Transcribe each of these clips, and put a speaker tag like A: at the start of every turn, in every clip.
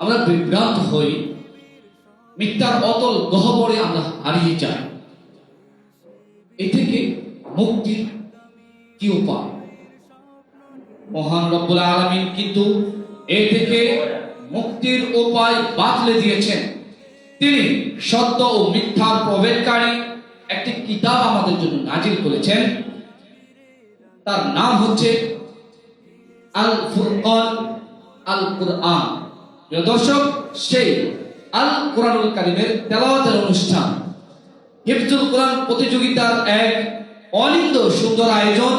A: আমরা বিভ্রান্ত হই, মিথ্যার অতল গহবরে আমরা হারিয়ে যাই। এ থেকে মুক্তির কি উপায়? মহান রব্বুল আলামিন কিন্তু এ থেকে মুক্তির উপায় বাতলে দিয়েছেন। তিনি সত্য ও মিথ্যার প্রভেদকারী একটি কিতাব আমাদের জন্য নাজিল করেছেন। তার নাম হচ্ছে আল ফুরকান আল কুরআন প্রিয় দর্শক, সেই আল কোরআনুল কারিমের তেলাওয়াতের অনুষ্ঠান। হিফজুল কোরআন প্রতিযোগিতার এক অলিন্দ সুন্দর আয়োজন।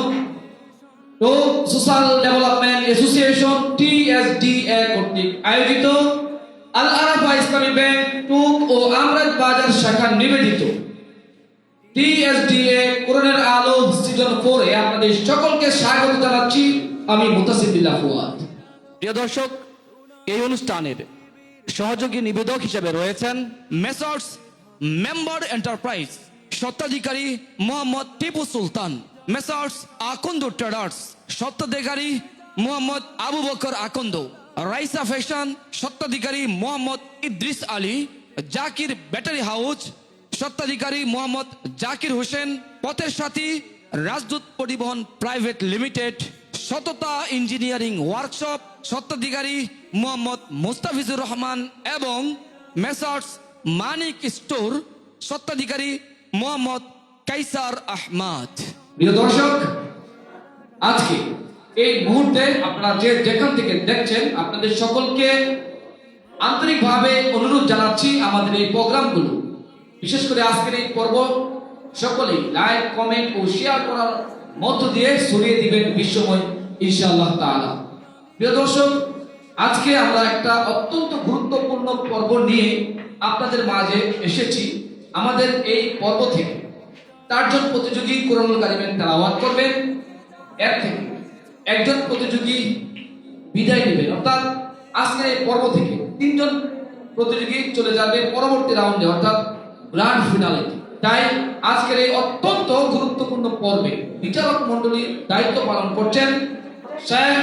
A: তো সোশ্যাল ডেভেলপমেন্ট অ্যাসোসিয়েশন টিএসডিএ কর্তৃক আয়োজিত আল আরাফা ইসলামী ব্যাংক, টুক ও আমরাজ বাজার শাখা নিবেদিত। টিএসডিএ কোরআনের আলো সিজন ফোরে আপনাদের সকলকে স্বাগত জানাচ্ছি। আমি মুতাসিদুল্লাহ ফুয়াদ
B: প্রিয় দর্শক এই অনুষ্ঠানের সহযোগী নিবেদক হিসেবে রয়েছেন মেসার্স মেম্বার এন্টারপ্রাইজ স্বত্বাধিকারী মোহাম্মদ টিপু সুলতান, মেসার্স আকন্দ ট্রেডার্স স্বত্বাধিকারী মোহাম্মদ আবু বকর আকন্দ, রাইসা ফ্যাশন স্বত্বাধিকারী মোহাম্মদ ইদ্রিস আলী, জাকির ব্যাটারি হাউস স্বত্বাধিকারী মোহাম্মদ জাকির হোসেন, পথের সাথী রাজদূত পরিবহন প্রাইভেট লিমিটেড, সততা ইঞ্জিনিয়ারিং ওয়ার্কশপ স্বত্বাধিকারী মোহাম্মদ মুস্তাফিজুর রহমান এবং মেসার্স মানিক স্টোর স্বত্বাধিকারী মোহাম্মদ কাইসার আহমদ।
A: দর্শক, আজকে এই মুহূর্তে আপনারা যে যেখান থেকে দেখছেন, আপনাদের সকলকে আন্তরিকভাবে অনুরোধ জানাচ্ছি আমাদের এই প্রোগ্রামগুলো। বিশেষ করে আজকের এই পর্ব সকলেই লাইক, কমেন্ট ও শেয়ার করার মধ্য দিয়ে ছড়িয়ে দিবেন বিশ্বময় ইনশাআল্লাহ তাআলা। প্রিয় দর্শক আজকে আমরা একটা অত্যন্ত গুরুত্বপূর্ণ পর্ব নিয়ে আপনাদের মাঝে এসেছি আমাদের এই পর্ব থেকে। চারজন প্রতিযোগী কোরআনুল কারিমের তেলাওয়াত করবেন। এর থেকে একজন প্রতিযোগী বিদায় নেবেন। অর্থাৎ আজকের এই পর্ব থেকে তিনজন প্রতিযোগী চলে যাবে পরবর্তী রাউন্ডে, অর্থাৎ গ্র্যান্ড ফিনালে তাই আজকের এই অত্যন্ত গুরুত্বপূর্ণ পর্বে বিচারক মণ্ডলীর দায়িত্ব পালন করছেন শেখ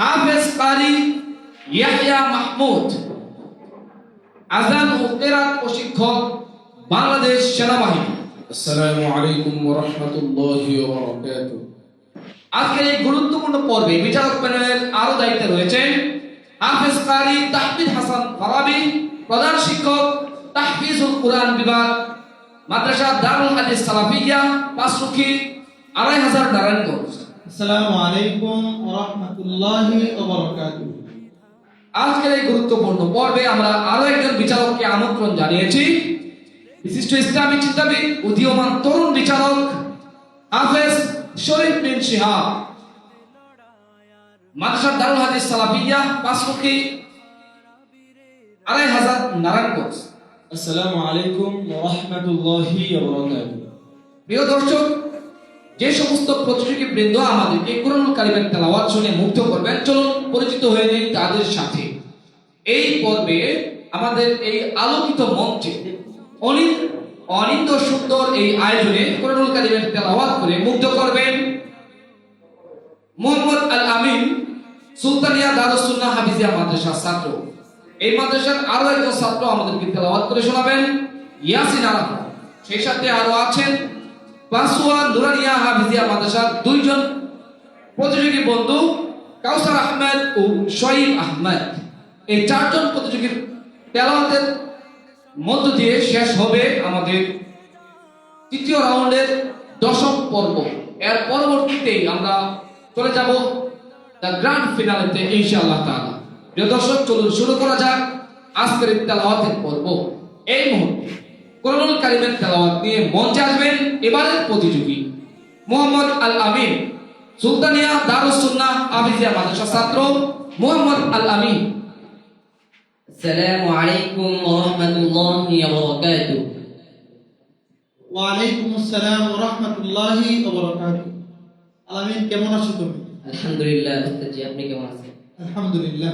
A: হাফেজ কারি ইয়াহিয়া মাহমুদ আজান ও কেরাত প্রশিক্ষক বাংলাদেশ সেনাবাহিনী।
C: আসসালামু আলাইকুম ওয়া রাহমাতুল্লাহি ওয়া
A: বারাকাতু আজকে এই গুরুত্বপূর্ণ পর্বে বিচারক প্যানেলের আরও দায়িত্বে রয়েছেন হাফেজ কারি তাহমিদ হাসান ফারাবি প্রধান শিক্ষক তাহফিজুল কুরআন বিভাগ মাদ্রাসা দারুল হাদিস সালাফিয়া পাঁচরুখি আড়াই হাজার নারায়ণগঞ্জ।
D: আসসালামু আলাইকুম ওরহমতুল্লাহি
A: আজকের এই গুরুত্বপূর্ণ পর্বে আমরা আরও একজন বিচারককে আমন্ত্রণ জানিয়েছি। বিশিষ্ট ইসলামী চিন্তাবিদ উদীয়মান তরুণ বিচারক হাফেজ শরীফ বিন শিহাব। মাদ্রাসা দারুল হাদিস সালাফিয়া পাঁচমুখী আড়াই হাজার নারায়ণগঞ্জ।
D: আসসালামু আলাইকুম ওরহমতুল্লাহি ওবরাকাতুহ
A: প্রিয় দর্শক যে সমস্ত প্রতিযোগী বৃন্দ আমাদেরকে কোরআনুল কারিমের তেলাওয়াত শুনে মুগ্ধ করবেন, চলুন পরিচিত হয়ে নিন তাদের সাথে। এই পর্বে আমাদের এই আলোকিত মঞ্চে অনিল, অনিন্দ সুন্দর এই আয়োজনে কোরআনুল কারিমের তেলাওয়াত করে মুগ্ধ করবেন মোহাম্মদ আল আমিন, সুলতানিয়া দারুস সুন্নাহ হাফিজিয়া মাদ্রাসার ছাত্র। এই মাদ্রাসার আরও একজন ছাত্র আমাদেরকে তেলাওয়াত করে শোনাবেন, ইয়াসিন আরাফা সেই সাথে আরও আছেন পাসুয়া নুরানিয়া হাফিজিয়া মাদ্রাসার দুইজন প্রতিযোগী বন্ধু কাউসার আহমেদ ও শহীদ আহমেদ। এই চারজন প্রতিযোগীর তেলাওয়াতের মধ্য দিয়ে শেষ হবে আমাদের তৃতীয় রাউন্ডের দশম পর্ব। এর পরবর্তীতেই আমরা চলে যাব দ্য গ্র্যান্ড ফিনালেতে, ইনশাআল্লাহ তাআলা। প্রিয় দর্শক, চলুন শুরু করা যাক আজকের তেলাওয়াতের পর্ব। এই মুহূর্তে কোরআনুল কারিমের তেলাওয়াত নিয়ে মঞ্চে আসবেন এবারের প্রতিযোগী মোহাম্মদ আল আমিন সুলতানিয়া দারুস সুন্নাহ আবিজিয়া মাদ্রাসা ছাত্র মোহাম্মদ আল আমিন
E: السلام عليكم ورحمة الله وبركاته
D: ওয়ালাইকুম আসসালাম ওয়া রাহমাতুল্লাহি ওয়া বারাকাতুহু আলামিন কেমন আছো তুমি
E: الحمد لله أستاذ আপনি কেমন আছেন
D: আলহামদুলিল্লাহ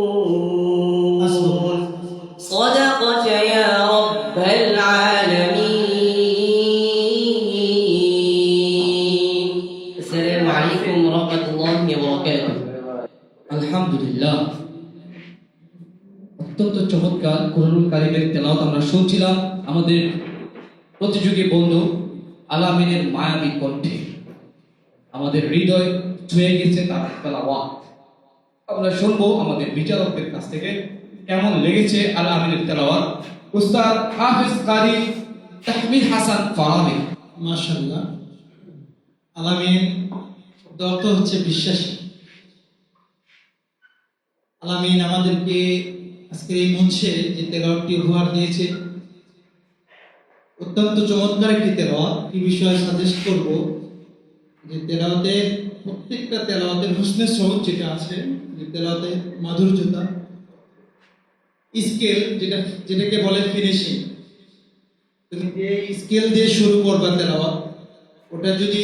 E: يهتدون صدقت يا رب العالمين السلام عليكم ورحمة الله وبركاته
A: আলহামদুলিল্লাহ অত্যন্ত চমৎকার কোরআনুল কারিমের তেলাওয়াত আমরা শুনছিলাম আমাদের প্রতিযোগী বন্ধু আলামিনের মায়াবী কণ্ঠে আমাদের হৃদয় ছুঁয়ে গেছে তার তেলাওয়াত আমরা শুনব আমাদের বিচারকদের কাছ থেকে কেমন লেগেছে আলামিনের তেলাওয়াত। উস্তাদ হাফিজ কারি তাহমিদ হাসান ফারাবি
D: মাশাল্লাহ আলামিন দত্ত হচ্ছে বিশ্বাসী। আলামিন আমাদেরকে আজকের এই মঞ্চে যে তেলাওয়াতটি উপহার দিয়েছে, অত্যন্ত চমৎকার একটি তেলাওয়াত। কি বিষয়ে সাজেস্ট করব? যে তেলাওয়াতের প্রত্যেকটা তেলাওয়াতের হুসনে সহজ যেটা আছে, যে তেলাওয়াতের মাধুর্যতা, স্কেল যেটা, যেটাকে বলে ফিনিশিং তুমি যে স্কেল দিয়ে শুরু করবা তেলাওয়াত, ওটা যদি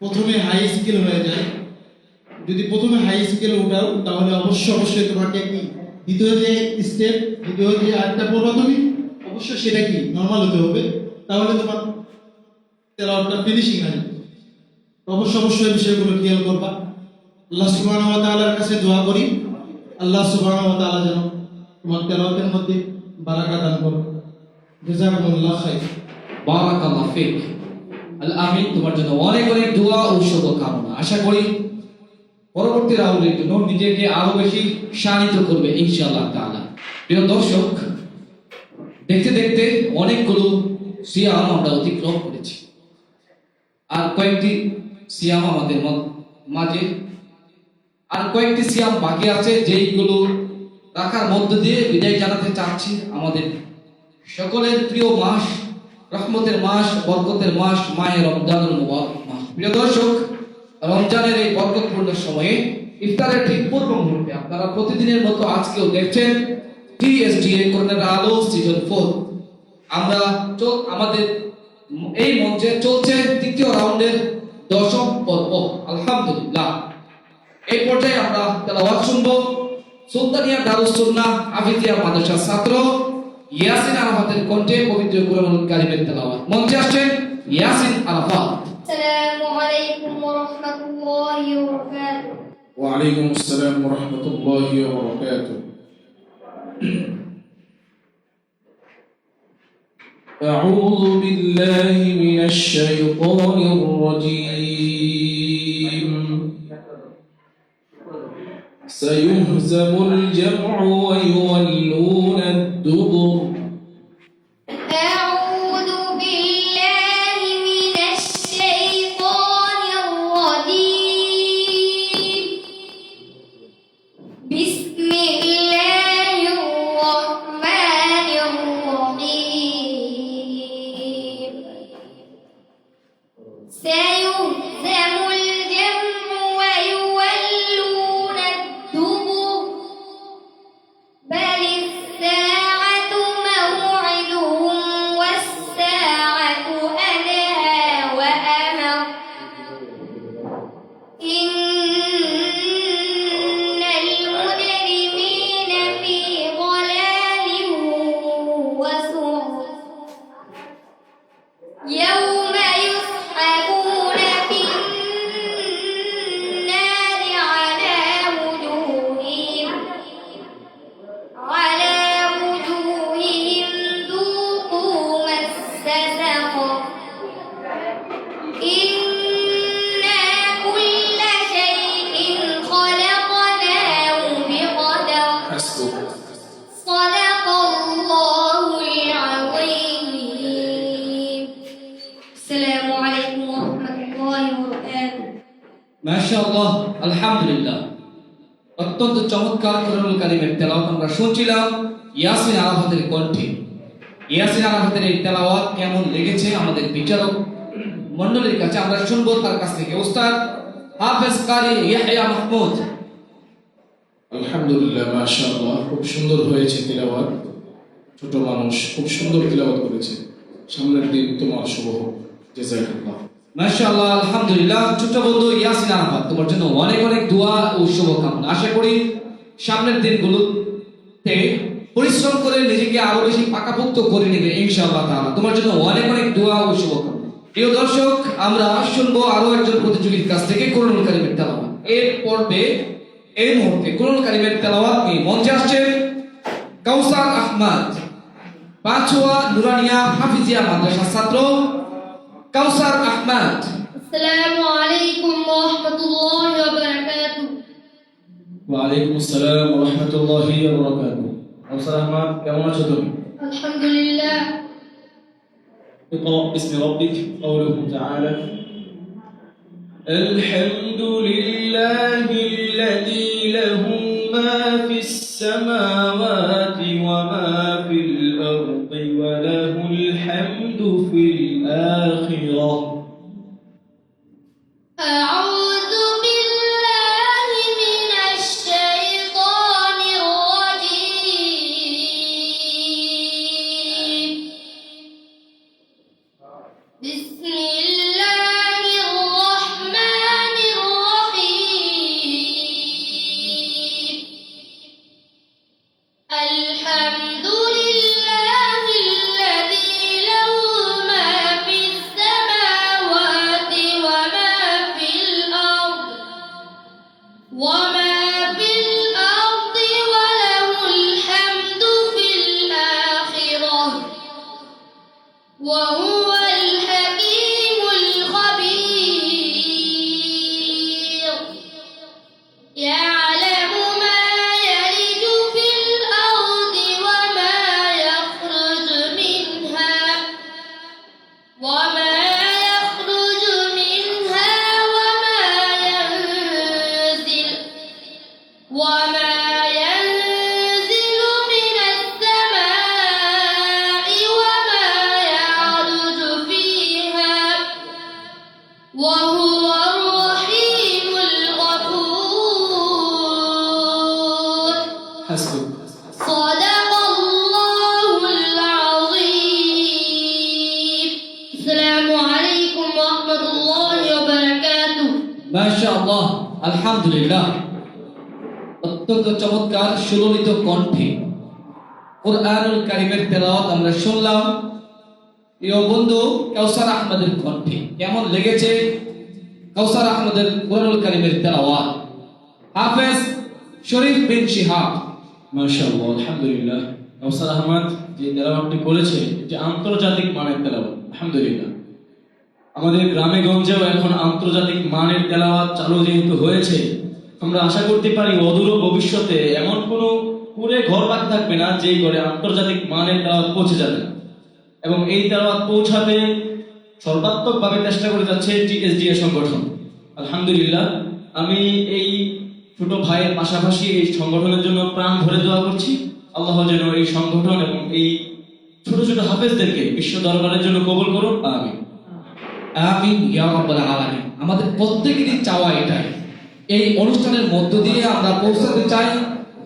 D: প্রথমে হাই স্কেল হয়ে যায়, যদি প্রথমে হাই স্কেল উঠাও, তাহলে অবশ্যই অবশ্যই তোমাকে কি? দ্বিতীয় যে স্টেপ দ্বিতীয় যে আরেকটা পড়বা তুমি অবশ্যই সেটা কি? নর্মাল হতে হবে। তাহলে তোমার তেলাওয়াতটা ফিনিশিং আসবে তো অবশ্যই বিষয়গুলো খেয়াল করবা। আল্লাহ সুবহানাহু ওয়া তাআলার কাছে দোয়া করি। আল্লাহ সুবহানাহু ওয়া তাআলা যেন তোমার তেলাওয়াতের মধ্যে বারাকা দান করুন জাযাকুমুল্লাহ খাইর।
A: বারাকাল্লাহ ফিক। আল আমিন। তোমার জন্য অনেক অনেক দোয়া ও শুভকামনা। আশা করি পরবর্তী রাউন্ডের জন্য নিজেকে আরও বেশি শানিত করবে ইনশাআল্লাহ তাআলা। প্রিয় দর্শক, দেখতে দেখতে অনেকগুলো সিয়াম আমরা অতিক্রম করেছি। আর কয়েকটি সিয়াম আমাদের মাঝে। আর কয়েকটি সিয়াম বাকি আছে, যেইগুলো রাখার মধ্য দিয়ে বিদায় জানাতে চাচ্ছি আমাদের সকলের প্রিয় মাস, রহমতের মাস, বরকতের মাস মায়ের মুবারক মাস। প্রিয় দর্শক, রমজানের এই বরকতপূর্ণ সময়ে ইফতারের ঠিক পূর্ব মুহূর্তে আপনারা প্রতিদিনের মতো আজকেও দেখছেন টিএসডিএ করোনার আলো সিজন ফোর। আমরা আমাদের এই মঞ্চে চলছে দ্বিতীয় রাউন্ডের দশম পর্ব। আলহামদুলিল্লাহ। এই পর্যায়ে আমরা তেলাওয়াত শুনব সুলতানিয়া দারুস সুন্নাহ আফিজিয়া মাদ্রাসা ছাত্র ইয়াসিন আরাফাতের কণ্ঠে পবিত্র কুরআন কারিমের তেলাওয়াত। মঞ্চে আসছেন ইয়াসিন আরাফাত।
C: আসসালামু আলাইকুম ওয়া রাহমাতুল্লাহি ওয়া বারাকাতুহু ওয়া আলাইকুম আসসালাম ওয়া রাহমাতুল্লাহি ওয়া বারাকাতুহু
F: أعوذ بالله من الشيطان الرجيم. سيهزم الجمع ويولون
A: আরাফাতের কণ্ঠে। ইয়াসিন আরাফাতের এই তেলাওয়াত কেমন লেগেছে আমাদের বিচারক মণ্ডলীর কাছে আমরা শুনব তার কাছ থেকে। উস্তাদ হাফেজ কারি ইয়াহইয়া মাহমুদ।
C: আলহামদুলিল্লাহ মাশাআল্লাহ খুব সুন্দর হয়েছে তিলাওয়াত। ছোট মানুষ খুব সুন্দর তিলাওয়াত করেছে। সামনের দিন তোমার শুভ হোক। জাযাকাল্লাহ।
A: মাশাআল্লাহ আলহামদুলিল্লাহ। ছোট বন্ধু ইয়াসিন আরাফাত তোমার জন্য অনেক অনেক দোয়া ও শুভকামনা। আশা করি সামনের দিনগুলোতে পরিশ্রম করে নিজেকে আরও বেশি পাকাপোক্ত করে নেবে ইনশাআল্লাহ তাআলা। তোমার জন্য অনেক অনেক দোয়া ও শুভকামনা। প্রিয় দর্শক আমরা শুনব আরও একজন প্রতিযোগীর কাছ থেকে কোরআন কারিমের তেলাওয়াত। এর পর্বে এই মুহূর্তে কোরআন কারিমের তেলাওয়াত নিয়ে মঞ্চে আসছে কাউসার আহমদ পাঁচুয়া নুরানিয়া হাফিজিয়া মাদ্রাসা ছাত্র কাউসার আহমদ।
F: আসসালামু আলাইকুম ওয়া রাহমাতুল্লাহি ওয়া
G: বারাকাতুহু। ওয়া আলাইকুম আসসালাম ওয়া রাহমাতুল্লাহি ওয়া বারাকাতুহু। আনসার আহমদ কেমন আছো তুমি
F: الحمد لله
G: اقرأ باسم ربك قوله تعالى الحمد لله الذي له ما في السماوات وما في الأرض وله الحمد في الآخرة
A: মাশাআল্লাহ, আলহামদুলিল্লাহ। অত্যন্ত চমৎকার, সুললিত কণ্ঠে কোরআনুল কারিমের তেলাওয়াত আমরা শুনলাম। প্রিয় বন্ধু, কাউসার আহমদের কণ্ঠে কেমন লেগেছে? কাউসার আহমদের কোরআনুল কারিমের তেলাওয়াত। হাফেজ শরীফ বিন শিহাব।
G: মাশাআল্লাহ, আলহামদুলিল্লাহ। কাউসার আহমদ যে তেলাওয়াতটি করেছে, এটি আন্তর্জাতিক মানের তেলাওয়াত। আলহামদুলিল্লাহ। আমাদের গ্রামে গঞ্জেও এখন আন্তর্জাতিক মানের তেলাওয়াত চালু যেহেতু হয়েছে, আমরা আশা করতে পারি অদূর ভবিষ্যতে এমন কোনো কুড়ে ঘর বাকি থাকবে না যেই ঘরে আন্তর্জাতিক মানের তেলাওয়াত পৌঁছে যাবে। এবং এই তেলাওয়াত পৌঁছাতে সর্বাত্মকভাবে চেষ্টা করে যাচ্ছে টিএসডিএ সংগঠন। আলহামদুলিল্লাহ, আমি এই ছোট ভাইয়ের পাশাপাশি এই সংগঠনের জন্য প্রাণ ভরে দোয়া করছি। আল্লাহ যেন এই সংগঠন এবং এই ছোট ছোট হাফেজদেরকে বিশ্ব দরবারের জন্য কবল করুন আমি
A: আমিন, ইয়া রাব্বাল আলামিন। আমাদের প্রত্যেকেরই চাওয়া এটাই। এই অনুষ্ঠানের মধ্য দিয়ে আমরা পৌঁছাতে চাই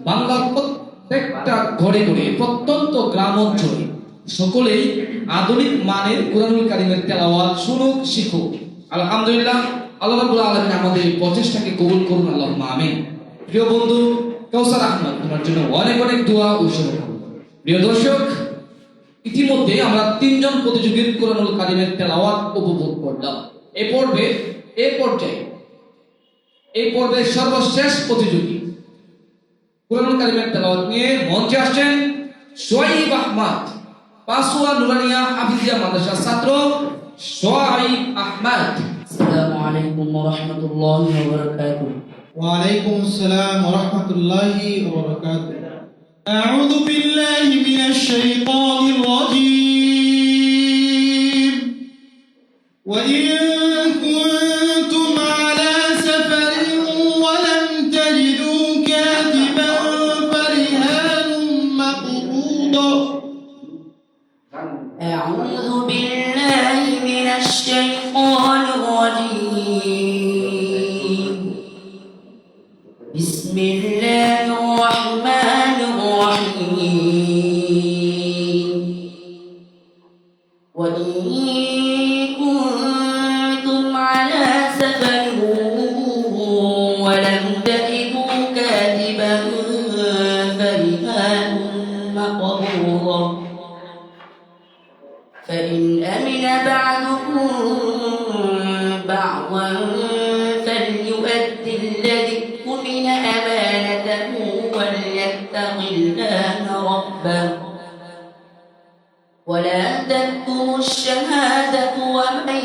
A: বাংলার প্রত্যেকটা ঘরে ঘরে, প্রত্যন্ত গ্রাম অঞ্চলে। সকলেই আধুনিক মানের কোরআনুল কারিমের তেলাওয়াত শুনুক, শিখুক। আলহামদুলিল্লাহ, আল্লাহ রাব্বুল আলামিন আমাদের এই প্রচেষ্টাকে কবুল করুন, আল্লাহুম্মা আমিন। প্রিয় বন্ধু, কাউসার আহমদ, তোমার জন্য অনেক অনেক দোয়া ও শুভকামনা। প্রিয় দর্শক ইতিমধ্যে আমরা তিনজন প্রতিযোগীর কোরআনুল কারিমের তেলাওয়াত উপভোগ করলাম। এ পর্বে এ পর্যায়ে এই পর্বে সর্বশেষ প্রতিযোগী কোরআনুল কারিমের তেলাওয়াত নিয়ে মঞ্চে আসছেন সোয়াইব আহমদ পাসুয়া নুরানিয়া হাফিজিয়া মাদ্রাসার ছাত্র সোয়াইব আহমদ।
D: আসসালামু আলাইকুম ওয়া রাহমাতুল্লাহি ওয়া বারাকাতুহু। ওয়া আলাইকুম আসসালাম ওয়া রাহমাতুল্লাহি ওয়া বারাকাতুহু।
E: أعوذ بالله من الشيطان الرجيم. وإن فإن أمن بعضكم بعضا فليؤدي الذي اؤتمن أمانته وليتق الله ربه. ولا تكتموا الشهادة ومن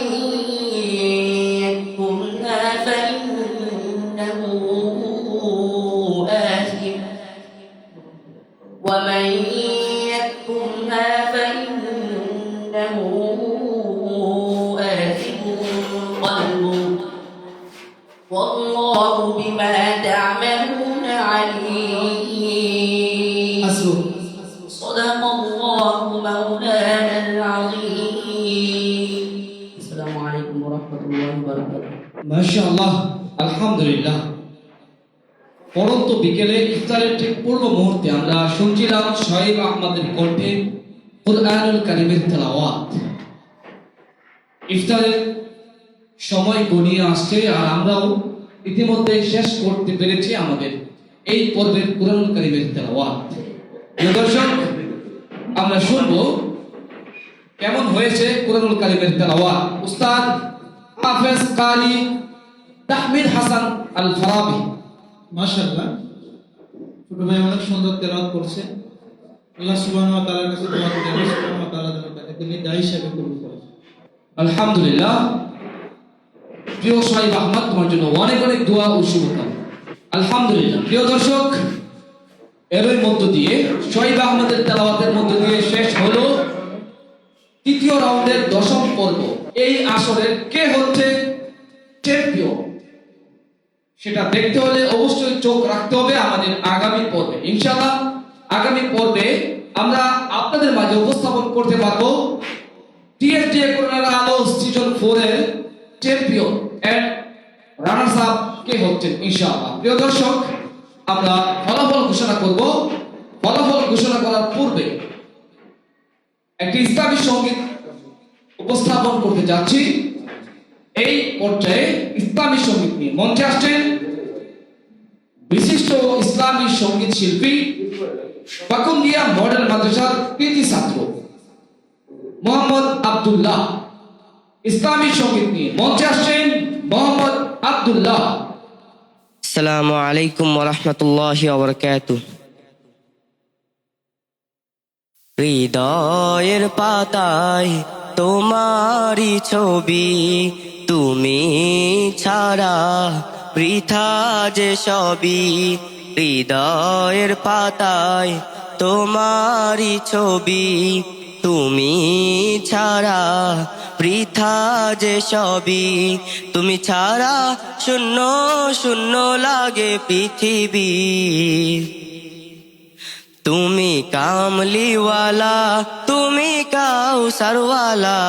A: বিকেলে ইফতারের ঠিক পূর্ব মুহূর্তে আমরা শুনছিলাম শহীদ আহমদের কণ্ঠে কুরআনুল কারিমের তেলাওয়াত। ইফতারের সময় গড়িয়ে আসছে আর আমরাও ইতিমধ্যে শেষ করতে পেরেছি আমাদের এই পর্বের কুরআনুল কারিমের তেলাওয়াত। দর্শক, আমরা শুনব কেমন হয়েছে কুরআনুল কারিমের তেলাওয়াত। উস্তাদ হাফেজ কারি তাহমিদ হাসান আল ফারাবি
D: মাশাআল্লাহ। ছোট ভাই অনেক সুন্দর তেলাওয়াত করছে। আল্লাহ সুবহানাহু ওয়া তাআলার কাছে দোয়া করি, আল্লাহ সুবহানাহু ওয়া তাআলা যেন তাকে হিসেবে কবুল করেন
A: আলহামদুলিল্লাহ। প্রিয় সাহিব আহমদ, তোমার জন্য অনেক অনেক দোয়া ও শুভকামনা। আলহামদুলিল্লাহ। প্রিয় দর্শক এর মধ্য দিয়ে শহীদ আহমদের তেলাওয়াতের মধ্য দিয়ে শেষ হলো তৃতীয় রাউন্ডের দশম পর্ব। এই আসরের কে হচ্ছে চ্যাম্পিয়ন সেটা দেখতে হলে অবশ্যই চোখ রাখতে হবে আমাদের আগামী পর্বে। ইনশাআল্লাহ, আগামী পর্বে আমরা আপনাদের মাঝে উপস্থাপন করতে পারব টিএসডি করোনার আলো সিজন ফোর এর চ্যাম্পিয়ন এন্ড রানার্স আপ কে হচ্ছেন ইনশাআল্লাহ। প্রিয় দর্শক, আমরা ফলাফল ঘোষণা করব। ফলাফল ঘোষণা করার পূর্বে একটি ইসলামী সংগীত উপস্থাপন করতে যাচ্ছি। এই পর্যায়ে ইসলামী সংগীত নিয়ে মঞ্চে আসছেন বিশিষ্ট ইসলামী সংগীত শিল্পী পাকুন্দিয়া মডেল মাদ্রাসার কৃতি ছাত্র মোহাম্মদ আব্দুল্লাহ। ইসলামী সংগীত নিয়ে মঞ্চে আসছেন মোহাম্মদ আব্দুল্লাহ।
H: আসসালামু আলাইকুম ওরহমতুল্লাহ ওবরকাত হৃদয়ের পাতায় তোমারই ছবি তুমি ছাড়া বৃথা যে সবই হৃদয়ের পাতায় তোমারই ছবি তুমি ছাড়া বৃথা যে সবই তুমি ছাড়া শূন্য শূন্য লাগে পৃথিবী। তুমি কামলিওয়ালা, তুমি কাউসারওয়ালা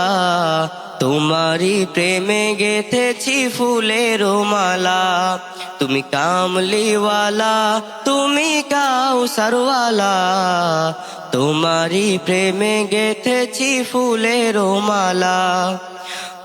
H: তোমারই প্রেমে গেথেছি ফুলের মালা। তুমি কামলিওয়ালা, তুমি কাউসারওয়ালা তোমারই প্রেমে গেথেছি ফুলের মালা।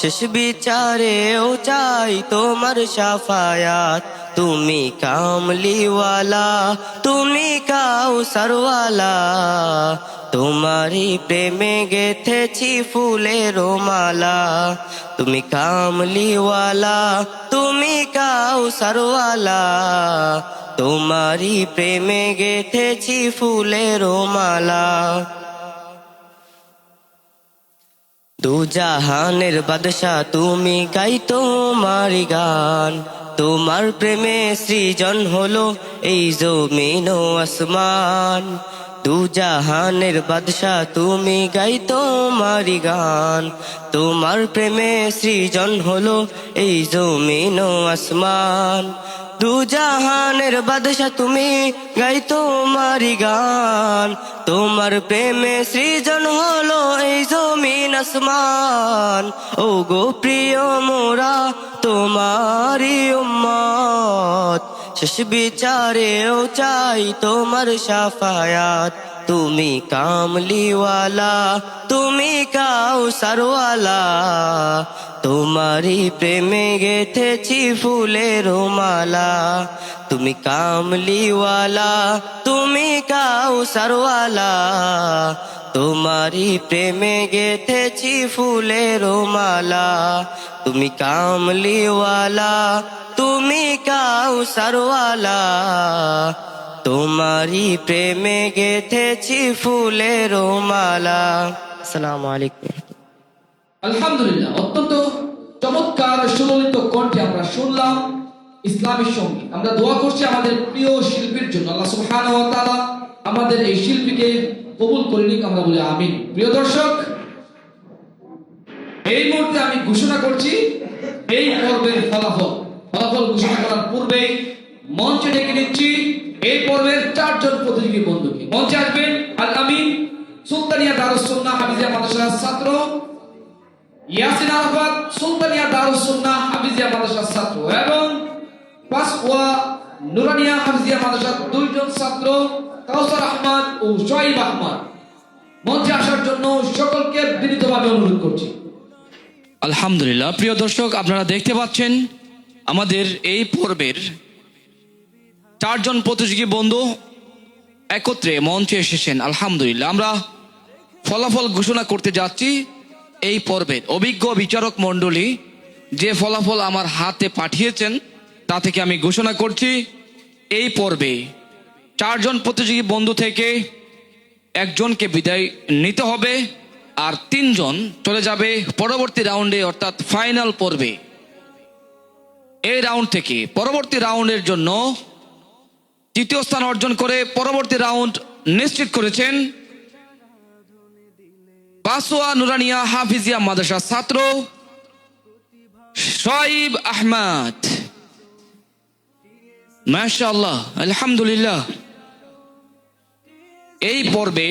H: শেষ বিচারেও চাই তোমার সাফায়াত। তুমি কামলিওয়ালা, তুমি কাউসারওয়ালা তোমারই প্রেমে গেথেছি ফুলের মালা। তুমি কামলিওয়ালা, তুমি কাউসারওয়ালা তোমারই প্রেমে গেথেছি ফুলের মালা। দু জাহানের বাদশা তুমি গাই তোমার গান। তোমার প্রেমে সৃজন হলো এই জমিন আসমান। দু জাহানের বাদশা তুমি গাই তোমার গান। তোমার প্রেমে সৃজন হলো এই জমিন আসমান। দু জাহানের বাদশা তুমি, গাই তোমার গান। তোমার প্রেমে সৃজন হলো এই জমিন আসমান। ও গো প্রিয় মোরা তোমারি উম্মত। শেষ বিচারেও চাই তোমার সাফায়াত। তুমি কামলিওয়ালা, তুমি কাউসারওয়ালা তোমারই প্রেমে গেথেছি ফুলের মালা। তুমি কামলিওয়ালা, তুমি কাউসারওয়ালা তোমারই প্রেমে গেথেছি ফুলের মালা। তুমি কামলিওয়ালা, তুমি কাউসারওয়ালা তোমারই প্রেমে গেথেছি ফুলের মালা। আসসালামু আলাইকুম।
A: আলহামদুলিল্লাহ, অত্যন্ত চমৎকার সুললিত কণ্ঠে আমরা শুনলাম ইসলামী সংগীত আমরা দোয়া করছি আমাদের প্রিয় শিল্পীর জন্য। আল্লাহ সুবহানাহু ওয়া আমাদের এই শিল্পীকে কবুল করে নিক, আমরা বলি আমিন। প্রিয় দর্শক, এই মুহূর্তে আমি ঘোষণা করছি, এই পর্বের ফলাফল। ফলাফল ঘোষণা করার পূর্বে মঞ্চে ডেকে নিচ্ছি এই পর্বের চারজন প্রতিযোগী বন্ধুকে। মঞ্চে আসবেন আল আমিন সুলতানিয়া দারুস সুন্নাহ হাফিজিয়া মাদ্রাসার ছাত্র, ইয়াসিন আরাফাত, সুলতানিয়া দারুস সুন্নাহ হাফিজিয়া মাদ্রাসার ছাত্র এবং পাসওয়া নুরানিয়া হাফিজিয়া মাদ্রাসার দুইজন ছাত্র, কাউসার আহমদ ও শোয়েব আহমদ। মঞ্চে আসার জন্য সকলকে বিনীতভাবে অনুরোধ করছি।
B: আলহামদুলিল্লাহ। প্রিয় দর্শক, আপনারা দেখতে পাচ্ছেন আমাদের এই পর্বের চারজন প্রতিযোগী বন্ধু একত্রে মঞ্চে এসেছেন, আলহামদুলিল্লাহ। আমরা ফলাফল ঘোষণা করতে যাচ্ছি এই পর্বের। অভিজ্ঞ বিচারক মণ্ডলী যে ফলাফল আমার হাতে পাঠিয়েছেন, তা থেকে আমি ঘোষণা করছি, এই পর্বে চারজন প্রতিযোগী বন্ধু থেকে একজনকে বিদায় নিতে হবে আর তিনজন চলে যাবে পরবর্তী রাউন্ডে, অর্থাৎ ফাইনাল পর্বে। এই রাউন্ড থেকে পরবর্তী রাউন্ডের জন্য তৃতীয় স্থান অর্জন করে পরবর্তী রাউন্ড নিশ্চিত করেছেন পাসোয়া নুরানিয়া হাফিজিয়া মাদ্রাসার ছাত্র
A: শোয়েব আহমদ। মাশাআল্লাহ, আলহামদুলিল্লাহ। এই পর্বে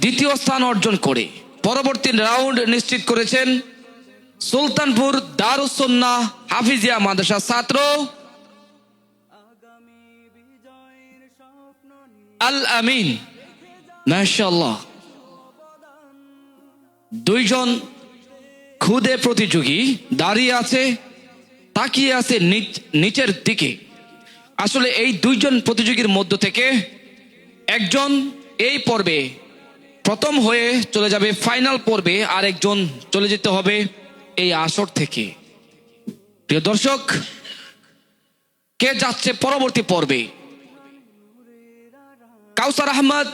A: দ্বিতীয় স্থান অর্জন করে পরবর্তী রাউন্ড নিশ্চিত করেছেন সুলতানপুর দারুসন্না হাফিজিয়া মাদ্রাসা ছাত্র আল আমিন মাশাআল্লাহ, দুইজন খুদে প্রতিযোগী দাঁড়িয়ে আছে, তাকিয়ে আছে নিচ- নিচের দিকে। আসলে এই দুইজন প্রতিযোগীর মধ্য থেকে একজন এই পর্বে প্রথম হয়ে চলে যাবে, ফাইনাল পর্বে আর একজন চলে যেতে হবে এই আসর থেকে। প্রিয় দর্শক, কে যাচ্ছে পরবর্তী পর্বে? কাউসার আহমদ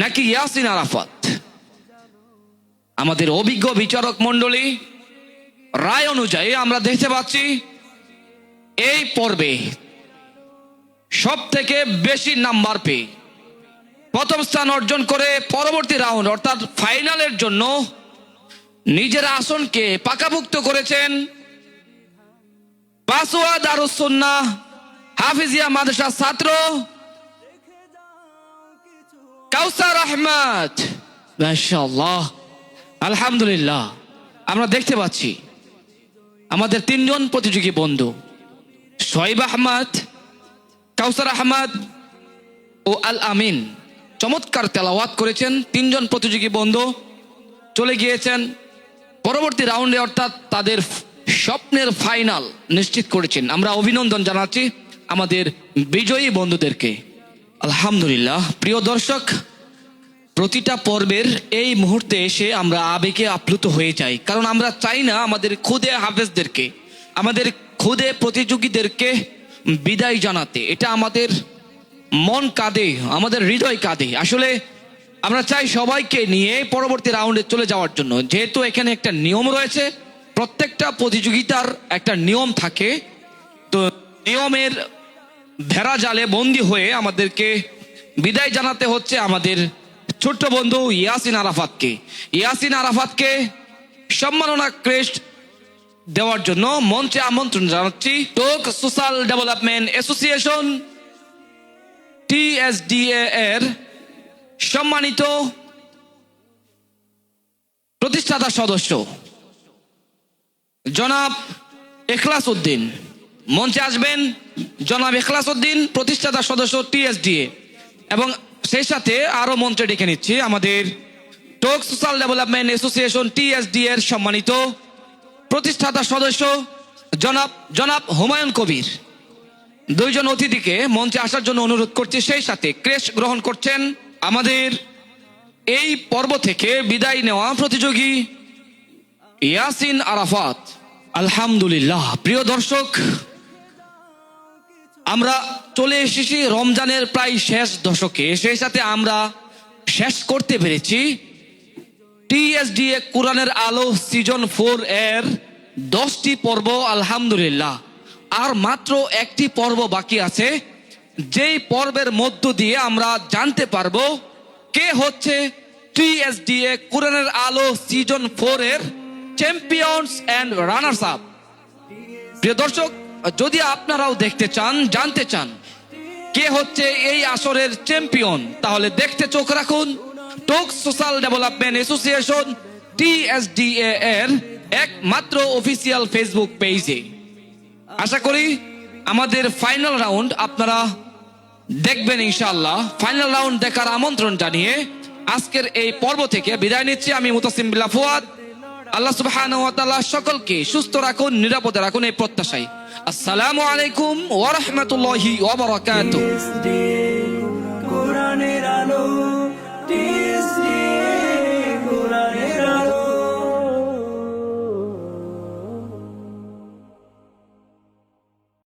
A: নাকি ইয়াসিন আরাফাত? আমাদের অভিজ্ঞ বিচারক মণ্ডলী, রায় অনুযায়ী আমরা দেখতে পাচ্ছি, এই পর্বে সব থেকে বেশি নাম্বার পেয়ে প্রথম স্থান অর্জন করে পরবর্তী রাউন্ড, অর্থাৎ ফাইনালের জন্য নিজের আসনকে পাকাভুক্ত করেছেন পাসোয়া দারুসন্না হাফিজিয়া মাদ্রাসা ছাত্র কাউসার আহমদ। মাশাআল্লাহ। আলহামদুলিল্লাহ। আমরা দেখতে পাচ্ছি, আমাদের তিনজন প্রতিযোগী বন্ধু শোয়েব আহমদ, কাউসার আহমদ ও আল আমিন। চমৎকার তেলাওয়াত করেছেন তিনজন প্রতিযোগী বন্ধু। চলে গিয়েছেন, পরবর্তী রাউন্ডে অর্থাৎ তাদের স্বপ্নের ফাইনাল নিশ্চিত করেছেন। আমরা অভিনন্দন জানাচ্ছি আমাদের বিজয়ী বন্ধুদেরকে। আলহামদুলিল্লাহ। প্রিয় দর্শক, প্রতিটা পর্বের এই মুহূর্তে এসে আমরা আবেগে আপ্লুত হয়ে যাই। কারণ আমরা চাই না আমাদের খুদে হাফেজদেরকে, আমাদের খুদে প্রতিযোগীদেরকে বিদায় জানাতে। এটা আমাদের মন কাঁদে, আমাদের হৃদয় কাঁদে। আসলে আমরা চাই সবাইকে নিয়ে পরবর্তী রাউন্ডে চলে যাওয়ার জন্য। যেহেতু এখানে একটা নিয়ম রয়েছে, প্রত্যেকটা প্রতিযোগিতার একটা নিয়ম থাকে। তো নিয়মের ভেড়া জালে বন্দি হয়ে আমাদেরকে বিদায় জানাতে হচ্ছে আমাদের ছোট্ট বন্ধু ইয়াসিন আরাফাতকে। ইয়াসিন আরাফাতকে সম্মাননা ক্রেস্ট দেওয়ার জন্য মঞ্চে আমন্ত্রণ জানাচ্ছি। টোক সোশ্যাল ডেভেলপমেন্ট অ্যাসোসিয়েশন টিএসডিএ এর সম্মানিত প্রতিষ্ঠাতা সদস্য, জনাব এখলাস উদ্দিন। মঞ্চে আসবেন। জনাব এখলাস উদ্দিন প্রতিষ্ঠাতা সদস্য টিএসডিএ। এবং সেই সাথে আরও মঞ্চে ডেকে নিচ্ছি, আমাদের টোক সোশ্যাল ডেভেলপমেন্ট অ্যাসোসিয়েশন টিএসডি এর সম্মানিত প্রতিষ্ঠাতা সদস্য জনাব জনাব হুমায়ুন কবির। দুইজন অতিথিকে মঞ্চে আসার জন্য অনুরোধ করছি, সেই সাথে ক্রেশ গ্রহণ করছেন আমাদের এই পর্ব থেকে বিদায় নেওয়া প্রতিযোগী ইয়াসিন আরাফাত। আলহামদুলিল্লাহ। প্রিয় দর্শক আমরা চলে এসেছি রমজানের প্রায় শেষ দশকে। সেই সাথে আমরা শেষ করতে পেরেছি টিএসডিএ কোরআনের আলো সিজন ফোর এর দশটি পর্ব, আলহামদুলিল্লাহ। আর মাত্র একটি পর্ব বাকি আছে। যেই পর্বের মধ্য দিয়ে আমরা জানতে পারব কে হচ্ছে টিএসডিএ কোরআনের আলো সিজন ফোর এর চ্যাম্পিয়ন্স অ্যান্ড রানার্স আপ প্রিয় দর্শক যদি আপনারাও দেখতে চান, জানতে চান কে হচ্ছে এই আসরের চ্যাম্পিয়ন, তাহলে দেখতে চোখ রাখুন। টোক সোশ্যাল ডেভেলপমেন্ট অ্যাসোসিয়েশন, টিএসডিএ এর একমাত্র অফিসিয়াল ফেসবুক পেজে। আশা করি আমাদের ফাইনাল রাউন্ড আপনারা দেখবেন ইনশাআল্লাহ। ফাইনাল রাউন্ড দেখার আমন্ত্রণ জানিয়ে আজকের এই পর্ব থেকে বিদায় নিচ্ছি। আমি মুতাসিম বিল্লাহ ফুয়াদ। আল্লাহ সুবহান সকলকে সুস্থ রাখুন নিরাপদে রাখুন এই প্রত্যাশাই আসসালামু আলাইকুম ওরহমতুল্লাহ আলো